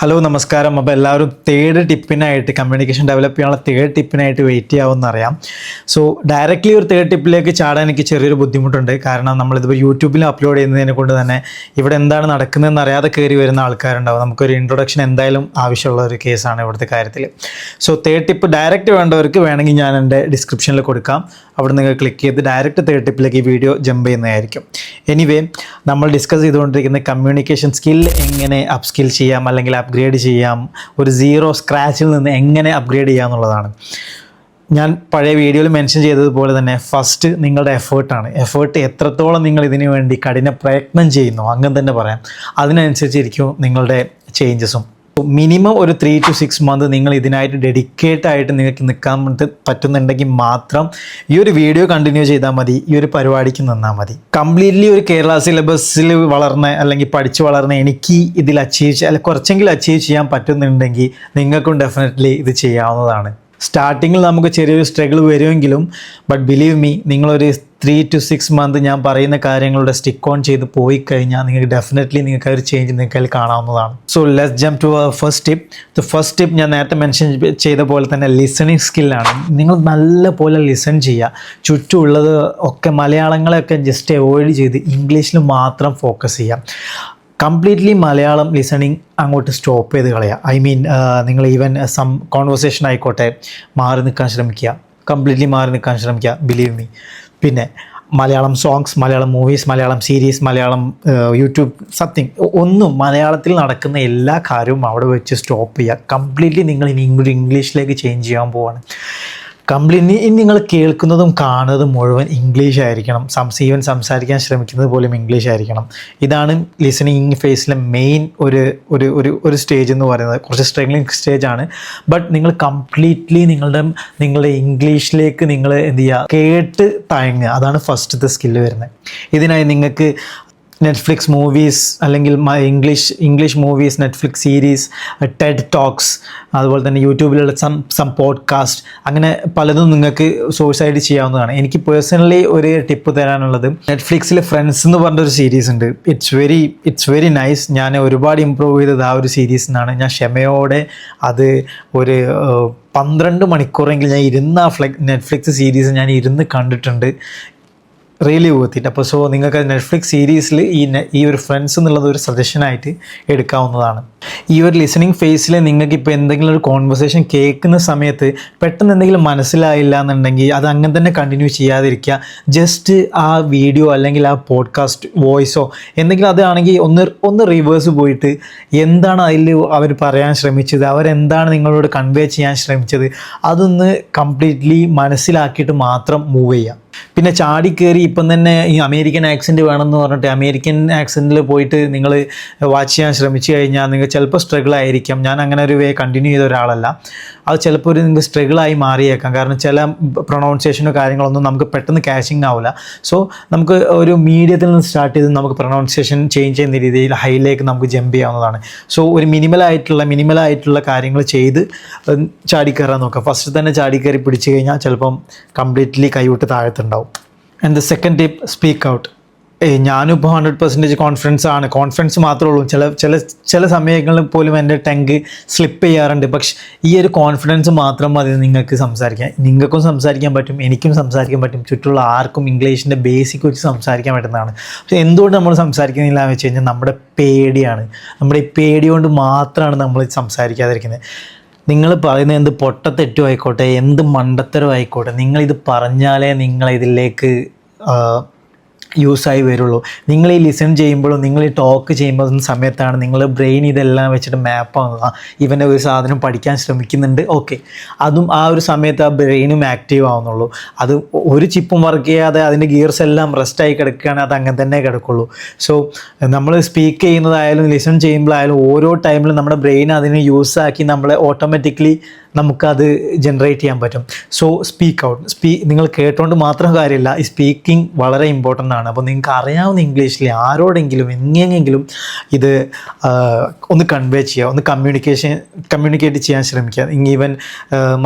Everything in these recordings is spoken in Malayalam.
ഹലോ നമസ്കാരം. അപ്പോൾ എല്ലാവരും തേർഡ് ടിപ്പിനായിട്ട് കമ്മ്യൂണിക്കേഷൻ ഡെവലപ്പ് ചെയ്യാനുള്ള തേർഡ് ടിപ്പിനായിട്ട് വെയിറ്റ് ചെയ്യാവുമെന്ന് അറിയാം. സോ ഡയറക്റ്റ്ലി ഒരു തേർഡ് ടിപ്പിലേക്ക് ചാടാൻ എനിക്ക് ചെറിയൊരു ബുദ്ധിമുട്ടുണ്ട്. കാരണം നമ്മളിതിപ്പോൾ യൂട്യൂബിൽ അപ്ലോഡ് ചെയ്യുന്നതിനെ കൊണ്ട് തന്നെ ഇവിടെ എന്താണ് നടക്കുന്നതെന്ന് അറിയാതെ കയറി വരുന്ന ആൾക്കാരുണ്ടാവും. നമുക്കൊരു ഇൻട്രൊഡക്ഷൻ എന്തായാലും ആവശ്യമുള്ള ഒരു കേസാണ് ഇവിടുത്തെ കാര്യത്തിൽ സോ തേർഡ് ടിപ്പ് ഡയറക്റ്റ് വേണ്ടവർക്ക് വേണമെങ്കിൽ ഞാൻ എന്റെ ഡിസ്ക്രിപ്ഷനിൽ കൊടുക്കാം. അവിടെ നിങ്ങൾ ക്ലിക്ക് ചെയ്ത് ഡയറക്റ്റ് തേർഡ് ടിപ്പിലേക്ക് ഈ വീഡിയോ ജമ്പ് ചെയ്യുന്നതായിരിക്കും. എനിവേ നമ്മൾ ഡിസ്കസ് ചെയ്തുകൊണ്ടിരിക്കുന്ന കമ്മ്യൂണിക്കേഷൻ സ്കിൽ എങ്ങനെ അപ്സ്കിൽ ചെയ്യാം അല്ലെങ്കിൽ അപ്ഗ്രേഡ് ചെയ്യാം ഒരു സീറോ സ്ക്രാച്ചിൽ നിന്ന് എങ്ങനെ അപ്ഗ്രേഡ് ചെയ്യാം എന്നുള്ളതാണ്. ഞാൻ പഴയ വീഡിയോയിൽ മെൻഷൻ ചെയ്തതുപോലെ തന്നെ ഫസ്റ്റ് നിങ്ങളുടെ എഫേർട്ടാണ് എഫേർട്ട് എത്രത്തോളം നിങ്ങൾ ഇതിനു വേണ്ടി കഠിന പ്രയത്നം ചെയ്യുന്നു അങ്ങനെ തന്നെ പറയാം. അതിനനുസരിച്ചിരിക്കും നിങ്ങളുടെ ചേഞ്ചസും മിനിമം ഒരു ത്രീ ടു സിക്സ് മന്ത് നിങ്ങൾ ഇതിനായിട്ട് ഡെഡിക്കേറ്റ് ആയിട്ട് നിങ്ങൾക്ക് നിൽക്കാൻ പറ്റുന്നുണ്ടെങ്കിൽ മാത്രം ഈ ഒരു വീഡിയോ കണ്ടിന്യൂ ചെയ്താൽ മതി. ഈ ഒരു പരിപാടിക്ക് നിന്നാൽ മതി. കംപ്ലീറ്റ്ലി ഒരു കേരള സിലബസിൽ വളർന്ന അല്ലെങ്കിൽ പഠിച്ചു വളർന്ന എനിക്ക് ഇതിൽ അച്ചീവ് അല്ലെങ്കിൽ കുറച്ചെങ്കിലും അച്ചീവ് ചെയ്യാൻ പറ്റുന്നുണ്ടെങ്കിൽ നിങ്ങൾക്കും ഡെഫിനറ്റ്ലി ഇത് ചെയ്യാവുന്നതാണ്. സ്റ്റാർട്ടിങ്ങിൽ നമുക്ക് ചെറിയൊരു സ്ട്രഗിൾ വരുമെങ്കിലും ബട്ട് ബിലീവ് മീ നിങ്ങളൊരു ത്രീ ടു സിക്സ് മന്ത് ഞാൻ പറയുന്ന കാര്യങ്ങളുടെ സ്റ്റിക്ക് ഓൺ ചെയ്ത് പോയി കഴിഞ്ഞാൽ നിങ്ങൾക്ക് ഡെഫിനറ്റ്ലി നിങ്ങൾക്ക് ഒരു ചേഞ്ച് നിങ്ങൾക്ക് കാണാവുന്നതാണ്. So let's jump to first tip the first tip ഞാൻ നേരത്തെ മെൻഷൻ ചെയ്ത പോലെ തന്നെ ലിസണിങ് സ്കില്ലാണ് നിങ്ങൾ നല്ല പോലെ ലിസൺ ചെയ്യുക. ചുറ്റുമുള്ളത് ഒക്കെ മലയാളങ്ങളെയൊക്കെ ജസ്റ്റ് അവോയ്ഡ് ചെയ്ത് ഇംഗ്ലീഷിൽ മാത്രം ഫോക്കസ് ചെയ്യാം കംപ്ലീറ്റ്ലി മലയാളം ലിസണിങ് അങ്ങോട്ട് സ്റ്റോപ്പ് ചെയ്ത് കളയുക ഐ മീൻ നിങ്ങൾ ഈവൻ സം കോൺവെർസേഷൻ ആയിക്കോട്ടെ മാറി നിൽക്കാൻ ശ്രമിക്കുക. കംപ്ലീറ്റ്ലി മാറി നിൽക്കാൻ ശ്രമിക്കുക ബിലീവ് മീ പിന്നെ Malayalam songs Malayalam movies Malayalam series Malayalam YouTube something ഒന്നും മലയാളത്തിൽ നടക്കുന്ന എല്ലാ കാര്യവും അവിടെ വെച്ച് സ്റ്റോപ്പ് ചെയ്യുക. കംപ്ലീറ്റ്ലി നിങ്ങൾ ഇനി ഇംഗ്ലീഷിലേക്ക് ചേഞ്ച് ചെയ്യാൻ പോവാണ്. കംപ്ലീറ്റ്ലി ഇനി നിങ്ങൾ കേൾക്കുന്നതും കാണുന്നതും മുഴുവൻ ഇംഗ്ലീഷ് ആയിരിക്കണം. സംസീവൻ സംസാരിക്കാൻ ശ്രമിക്കുന്നത് പോലും ഇംഗ്ലീഷ് ആയിരിക്കണം. ഇതാണ് ലിസണിങ് ഫേസിലെ മെയിൻ ഒരു ഒരു ഒരു ഒരു സ്റ്റേജ് എന്ന് പറയുന്നത്. കുറച്ച് സ്ട്രഗ്ലിംഗ് സ്റ്റേജ് ആണ്. ബട്ട് നിങ്ങൾ കംപ്ലീറ്റ്ലി നിങ്ങളുടെ നിങ്ങളുടെ ഇംഗ്ലീഷിലേക്ക് നിങ്ങൾ എന്ത് ചെയ്യുക? കേട്ട് തയങ്ങുക അതാണ് ഫസ്റ്റത്തെ സ്കില്ല് വരുന്നത്. ഇതിനായി നിങ്ങൾക്ക് നെറ്റ്ഫ്ലിക്സ് മൂവീസ് അല്ലെങ്കിൽ English English movies Netflix series TED talks അതുപോലെ തന്നെ യൂട്യൂബിലുള്ള സം സം പോഡ്കാസ്റ്റ് അങ്ങനെ പലതും നിങ്ങൾക്ക് സോഴ്സായിട്ട് ചെയ്യാവുന്നതാണ്. എനിക്ക് പേഴ്സണലി ഒരു ടിപ്പ് തരാനുള്ളത് നെറ്റ്ഫ്ലിക്സിൽ ഫ്രണ്ട്സ് എന്ന് പറഞ്ഞൊരു സീരീസ് ഉണ്ട്. It's very it's very nice ഞാൻ ഒരുപാട് ഇമ്പ്രൂവ് ചെയ്തത് ആ ഒരു സീരീസിനാണ് ഞാൻ ക്ഷമയോടെ അത് ഒരു പന്ത്രണ്ട് മണിക്കൂറെങ്കിലും ഞാൻ ഇരുന്ന് ആ ഫ്ലെക് നെറ്റ്ഫ്ലിക്സ് സീരീസ് ഞാൻ ഇരുന്ന് കണ്ടിട്ടുണ്ട്. റിയലി വർത്തിട്ട് അപ്പോൾ സോ നിങ്ങൾക്ക് നെറ്റ്ഫ്ലിക്സ് സീരീസിൽ ഈ ഈ ഒരു ഫ്രണ്ട്സ് എന്നുള്ളത് ഒരു സജഷനായിട്ട് എടുക്കാവുന്നതാണ്. ഈ ഒരു ലിസണിങ് ഫേസിൽ നിങ്ങൾക്ക് ഇപ്പോൾ എന്തെങ്കിലും ഒരു കോൺവെർസേഷൻ കേൾക്കുന്ന സമയത്ത് പെട്ടെന്ന് എന്തെങ്കിലും മനസ്സിലായില്ല എന്നുണ്ടെങ്കിൽ അത് അങ്ങനെ തന്നെ കണ്ടിന്യൂ ചെയ്യാതിരിക്കുക. ജസ്റ്റ് ആ വീഡിയോ അല്ലെങ്കിൽ ആ പോഡ്കാസ്റ്റ് വോയിസോ എന്തെങ്കിലും അതാണെങ്കിൽ ഒന്ന് ഒന്ന് റിവേഴ്സ് പോയിട്ട് എന്താണ് അതിൽ അവർ പറയാൻ ശ്രമിച്ചത്? അവരെന്താണ് നിങ്ങളോട് കൺവേ ചെയ്യാൻ ശ്രമിച്ചത്? അതൊന്ന് കംപ്ലീറ്റ്ലി മനസ്സിലാക്കിയിട്ട് മാത്രം മൂവ് ചെയ്യുക. പിന്നെ ചാടി കയറി ഇപ്പം തന്നെ ഈ അമേരിക്കൻ ആക്സെന്റ് വേണമെന്ന് പറഞ്ഞിട്ട് അമേരിക്കൻ ആക്സെന്റിൽ പോയിട്ട് നിങ്ങൾ വാച്ച് ചെയ്യാൻ ശ്രമിച്ചു കഴിഞ്ഞാൽ നിങ്ങൾ ചിലപ്പോൾ സ്ട്രഗിൾ ആയിരിക്കാം. ഞാൻ അങ്ങനെ ഒരു വേ കണ്ടിന്യൂ ചെയ്ത ഒരാളല്ല. അത് ചിലപ്പോൾ ഒരു നിങ്ങൾക്ക് സ്ട്രഗിളായി മാറിയേക്കാം. കാരണം ചില പ്രൊണൗൺസിയേഷനോ കാര്യങ്ങളൊന്നും നമുക്ക് പെട്ടെന്ന് ക്യാഷിങ് ആവില്ല സോ നമുക്ക് ഒരു മീഡിയത്തിൽ നിന്ന് സ്റ്റാർട്ട് ചെയ്ത് നമുക്ക് പ്രൊണൗൺസിയേഷൻ ചേഞ്ച് ചെയ്യുന്ന രീതിയിൽ ഹൈയിലേക്ക് നമുക്ക് ജമ്പ് ചെയ്യാവുന്നതാണ്. സോ ഒരു മിനിമലായിട്ടുള്ള മിനിമലായിട്ടുള്ള കാര്യങ്ങൾ ചെയ്ത് ചാടിക്കയറാൻ ചാടി കയറാൻ നോക്കുക ഫസ്റ്റ് തന്നെ ചാടിക്കയറി കയറി പിടിച്ചു കഴിഞ്ഞാൽ ചിലപ്പം കംപ്ലീറ്റ്ലി കൈവിട്ട് താഴത്തുണ്ടാവും and the second tip speak out ഏയ് ഞാനും ഇപ്പോൾ ഹൺഡ്രഡ് പെർസെന്റേജ് കോൺഫിഡൻസ് ആണ്. കോൺഫിഡൻസ് മാത്രമേ ഉള്ളൂ. ചില ചില ചില സമയങ്ങളിൽ പോലും എന്റെ ടെങ്ക് സ്ലിപ്പ് ചെയ്യാറുണ്ട്. പക്ഷെ ഈ ഒരു കോൺഫിഡൻസ് മാത്രം മതി നിങ്ങൾക്ക് സംസാരിക്കാൻ. നിങ്ങൾക്കും സംസാരിക്കാൻ പറ്റും എനിക്കും സംസാരിക്കാൻ പറ്റും. ചുറ്റുള്ള ആർക്കും ഇംഗ്ലീഷിന്റെ ബേസിക് വെച്ച് സംസാരിക്കാൻ പറ്റുന്നതാണ്. പക്ഷെ എന്തുകൊണ്ട് നമ്മൾ സംസാരിക്കുന്നില്ല എന്ന് വെച്ച് കഴിഞ്ഞാൽ നമ്മുടെ പേടിയാണ്. നമ്മുടെ ഈ പേടി കൊണ്ട് മാത്രമാണ് നമ്മൾ സംസാരിക്കാതിരിക്കുന്നത്. നിങ്ങൾ പറയുന്ന എന്ത് പൊട്ടത്തെറ്റും ആയിക്കോട്ടെ എന്ത് മണ്ടത്തരം ആയിക്കോട്ടെ നിങ്ങളിത് പറഞ്ഞാലേ നിങ്ങൾ ഇതിലേക്ക് യൂസായി വരുള്ളൂ. നിങ്ങൾ ഈ ലിസൺ ചെയ്യുമ്പോഴും നിങ്ങൾ ഈ ടോക്ക് ചെയ്യുമ്പോൾ സമയത്താണ് നിങ്ങൾ ബ്രെയിൻ ഇതെല്ലാം വെച്ചിട്ട് മാപ്പ് ആവുന്നത്. ഇവന്റെ ഒരു സാധനം പഠിക്കാൻ ശ്രമിക്കുന്നുണ്ട്. ഓക്കെ അതും ആ ഒരു സമയത്ത് ആ ബ്രെയിനും ആക്റ്റീവ് ആവുന്നുള്ളൂ. അത് ഒരു ചിപ്പും വർക്ക് ചെയ്യാതെ അതിന്റെ ഗിയർസ് എല്ലാം റെസ്റ്റായി കിടക്കുകയാണ് അത് അങ്ങനെ തന്നെ കിടക്കുള്ളൂ. സോ നമ്മൾ സ്പീക്ക് ചെയ്യുന്നതായാലും ലിസൺ ചെയ്യുമ്പോഴായാലും ഓരോ ടൈമിലും നമ്മുടെ ബ്രെയിൻ അതിനെ യൂസാക്കി നമ്മളെ ഓട്ടോമാറ്റിക്കലി നമുക്കത് ജനറേറ്റ് ചെയ്യാൻ പറ്റും. സോ സ്പീക്ക് ഔട്ട് സ്പീ നിങ്ങൾ കേട്ടോണ്ട് മാത്രം കാര്യമില്ല ഈ സ്പീക്കിംഗ് വളരെ ഇമ്പോർട്ടന്റ് ആണ്. അപ്പോൾ നിങ്ങൾക്ക് അറിയാവുന്ന ഇംഗ്ലീഷിൽ ആരോടെങ്കിലും എങ്ങനെയെങ്കിലും ഇത് ഒന്ന് കൺവേ ചെയ്യുക ഒന്ന് കമ്മ്യൂണിക്കേഷൻ കമ്മ്യൂണിക്കേറ്റ് ചെയ്യാൻ ശ്രമിക്കുക ഈവൻ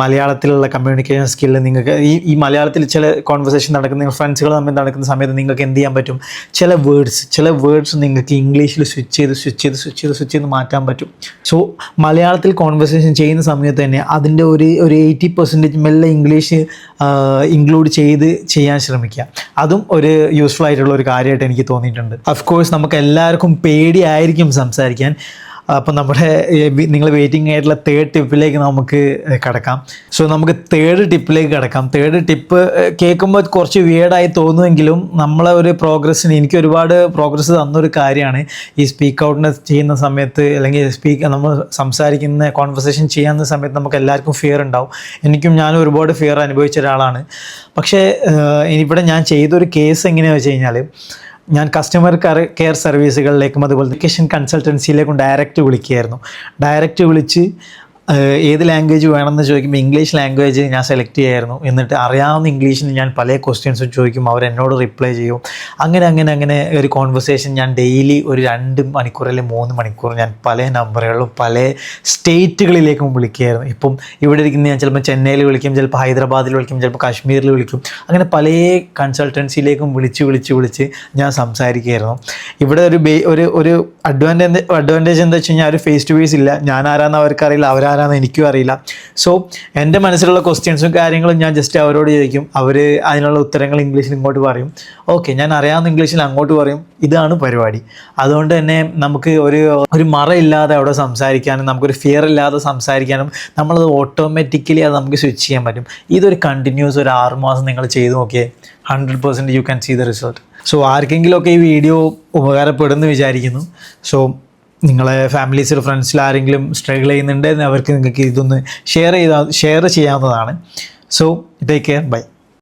മലയാളത്തിലുള്ള കമ്മ്യൂണിക്കേഷൻ സ്കില്ല് നിങ്ങൾക്ക് ഈ ഈ മലയാളത്തിൽ ചില കോൺവെർസേഷൻ നടക്കുന്ന നിങ്ങൾ ഫ്രണ്ട്സുകൾ തമ്മിൽ നടക്കുന്ന സമയത്ത് നിങ്ങൾക്ക് എന്ത് ചെയ്യാൻ പറ്റും? ചില വേർഡ്സ് ചില വേർഡ്സ് നിങ്ങൾക്ക് ഇംഗ്ലീഷിൽ സ്വിച്ച് ചെയ്ത് സ്വിച്ച് ചെയ്ത് സ്വിച്ച് ചെയ്ത് സ്വിച്ച് ചെയ്ത് മാറ്റാൻ പറ്റും. സോ മലയാളത്തിൽ കോൺവെർസേഷൻ ചെയ്യുന്ന സമയത്ത് തന്നെ അതിന്റെ ഒരു ഒരു എയ്റ്റി പെർസെന്റേജ് മെല്ലെ ഇംഗ്ലീഷ് ഇൻക്ലൂഡ് ചെയ്ത് ചെയ്യാൻ ശ്രമിക്കുക. അതും ഒരു യൂസ്ഫുൾ ആയിട്ടുള്ള ഒരു കാര്യമായിട്ട് എനിക്ക് തോന്നിയിട്ടുണ്ട്. ഓഫ് കോഴ്സ് നമുക്ക് എല്ലാവർക്കും പേടിയായിരിക്കും സംസാരിക്കാൻ. അപ്പം നമ്മുടെ നിങ്ങൾ വെയിറ്റിംഗ് ആയിട്ടുള്ള തേർഡ് ടിപ്പിലേക്ക് നമുക്ക് കിടക്കാം. സോ നമുക്ക് തേർഡ് ടിപ്പിലേക്ക് കിടക്കാം. തേർഡ് ടിപ്പ് കേൾക്കുമ്പോൾ കുറച്ച് വിയേഡായി തോന്നുമെങ്കിലും നമ്മളെ ഒരു പ്രോഗ്രസ്സിന് എനിക്ക് ഒരുപാട് പ്രോഗ്രസ് തന്നൊരു കാര്യമാണ് ഈ സ്പീക്ക് ഔട്ടിനെ ചെയ്യുന്ന സമയത്ത് അല്ലെങ്കിൽ സ്പീക്ക് നമ്മൾ സംസാരിക്കുന്ന കോൺവെർസേഷൻ ചെയ്യുന്ന സമയത്ത് നമുക്ക് എല്ലാവർക്കും ഫിയർ ഉണ്ടാവും. എനിക്കും ഞാനും ഒരുപാട് ഫിയർ അനുഭവിച്ച ഒരാളാണ്. പക്ഷേ ഇവിടെ ഞാൻ ചെയ്തൊരു കേസ് എങ്ങനെയാണെന്ന് വെച്ച് കഴിഞ്ഞാൽ ഞാൻ കസ്റ്റമർ കെയർ സർവീസുകളിലേക്കും അതുപോലെ വെക്കേഷൻ കൺസൾട്ടൻസിയിലേക്കും ഡയറക്റ്റ് വിളിക്കുകയായിരുന്നു. ഡയറക്റ്റ് വിളിച്ച് ഏത് ലാംഗ്വേജ് വേണമെന്ന് ചോദിക്കുമ്പോൾ ഇംഗ്ലീഷ് ലാംഗ്വേജ് ഞാൻ സെലക്ട് ചെയ്യായിരുന്നു. എന്നിട്ട് അറിയാവുന്ന ഇംഗ്ലീഷിൽ ഞാൻ പല ക്വസ്റ്റ്യൻസും ചോദിക്കും. അവർ എന്നോട് റിപ്ലൈ ചെയ്യും. അങ്ങനെ അങ്ങനെ അങ്ങനെ ഒരു കോൺവെർസേഷൻ ഞാൻ ഡെയിലി ഒരു രണ്ട് മണിക്കൂർ അല്ലെങ്കിൽ മൂന്ന് മണിക്കൂർ ഞാൻ പല നമ്പറുകളും പല സ്റ്റേറ്റുകളിലേക്കും വിളിക്കുകയായിരുന്നു. ഇപ്പം ഇവിടെ ഇരിക്കുന്ന ഞാൻ ചിലപ്പോൾ ചെന്നൈയിൽ വിളിക്കും ചിലപ്പോൾ ഹൈദരാബാദിൽ വിളിക്കും ചിലപ്പോൾ കാശ്മീരിൽ വിളിക്കും. അങ്ങനെ പല കൺസൾട്ടൻസിയിലേക്കും വിളിച്ച് വിളിച്ച് വിളിച്ച് ഞാൻ സംസാരിക്കുകയായിരുന്നു. ഇവിടെ ഒരു ബേ ഒരു ഒരു അഡ്വാന്റേജ് അഡ്വാന്റേജ് എന്താ വെച്ച് കഴിഞ്ഞാൽ ഒരു ഫേസ് ടു ഫേസ് ഇല്ല. ഞാൻ ആരാന്ന് അവർക്കറിയില്ല. അവരാരാന്ന് എനിക്കും അറിയില്ല. സോ എന്റെ മനസ്സിലുള്ള ക്വസ്റ്റ്യൻസും കാര്യങ്ങളും ഞാൻ ജസ്റ്റ് അവരോട് ചോദിക്കും. അവർ അതിനുള്ള ഉത്തരങ്ങൾ ഇംഗ്ലീഷിൽ ഇങ്ങോട്ട് പറയും. ഓക്കെ ഞാൻ അറിയാവുന്ന ഇംഗ്ലീഷിൽ അങ്ങോട്ട് പറയും. ഇതാണ് പരിപാടി. അതുകൊണ്ട് തന്നെ നമുക്ക് ഒരു ഒരു മറയില്ലാതെ അവിടെ സംസാരിക്കാനും നമുക്കൊരു ഫിയർ ഇല്ലാതെ സംസാരിക്കാനും നമ്മളത് ഓട്ടോമാറ്റിക്കലി അത് നമുക്ക് സ്വിച്ച് ചെയ്യാൻ പറ്റും. ഇതൊരു കണ്ടിന്യൂസ് ഒരു ആറ് മാസം നിങ്ങൾ ചെയ്ത് നോക്കിയേ. Hundred percent you can see the result so ആർക്കെങ്കിലുമൊക്കെ ഈ വീഡിയോ ഉപകാരപ്പെടുമെന്ന് വിചാരിക്കുന്നു. സോ നിങ്ങളെ ഫാമിലീസിൽ ഫ്രണ്ട്സിൽ ആരെങ്കിലും സ്ട്രഗിൾ ചെയ്യുന്നുണ്ടെങ്കിൽ അവർക്ക് നിങ്ങൾക്ക് ഇതൊന്ന് ഷെയർ ചെയ്താൽ ഷെയർ ചെയ്യാവുന്നതാണ്. So take care bye